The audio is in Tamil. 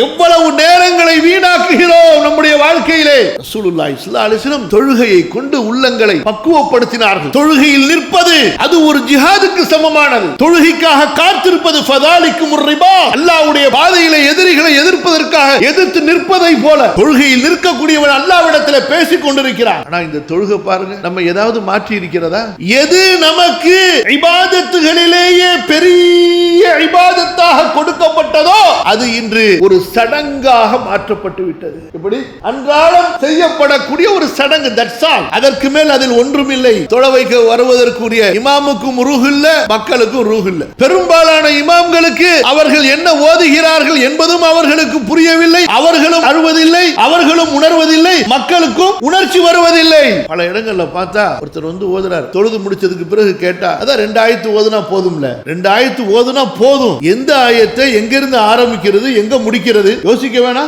எவ்வளவு நேரங்களை வீணாக்குகிறோம் நம்முடைய வாழ்க்கையிலே? ரசூலுல்லாஹி ஸல்லல்லாஹு தொழுகையை கொண்டு உள்ளங்களை பக்குவப்படுத்தினார்கள். தொழுகையில் நிற்பது அது ஒரு ஜிஹாதுக்கு சமமானது. தொழுகைக்காக காத்திருப்பது ஃபதாலிக்கும் ரிபா. அல்லாஹ்வுடைய பாதையிலே எதிரிகளை எதிர்ப்பதற்காக எதிர்த்து நிற்பதை போல தொழுகையில் நிற்கக்கூடியவன் அல்லாஹ்விடத்தில் பேசிக் கொண்டிருக்கிறான். ஆனா இந்த தொழுகை பாருங்க நம்ம ஏதாவது மாற்றி இருக்கிறதா? எது நமக்கு இபாதத்துகளிலேயே பெரிய அது இன்று ஒரு சடங்காக மாற்றப்பட்டு விட்டது. இப்படி அன்றாடம் செய்யப்படக்கூடிய ஒரு சடங்கு தட்ஸ் ஆல் அதற்கு மேல் அதில் ஒன்றும் இல்லை தொழ வைக்க வருவதற்குரிய இமாமுக்கும் ரூஹ் இல்ல மக்களுக்கும் ரூஹ் இல்ல. பெரும்பாலான இமாம்களுக்கு அவர்கள் என்ன ஓதுகிறார்கள் என்பதும் அவர்களுக்கு புரியவில்லை. அவர்களும் அழுவதில்லை அவர்களும் உணர்வதில்லை. மக்களுக்கும் உணர்ச்சி வருவதில்லை. பல இடங்கள்ல பார்த்தா ஒருத்தர் வந்து ஓதுறாரு. தொழுது முடிச்சதுக்கு பிறகு கேட்டா அதான் ரெண்டு ஆயத்து ஓதுனா போதும்ல? ரெண்டு ஆயத்து ஓதுனா போதும். எந்த ஆயத்தை எங்கிருந்து ஆரம்பிக்கிறது எங்க முடிக்கிறது? யோசிக்க வேணாம்.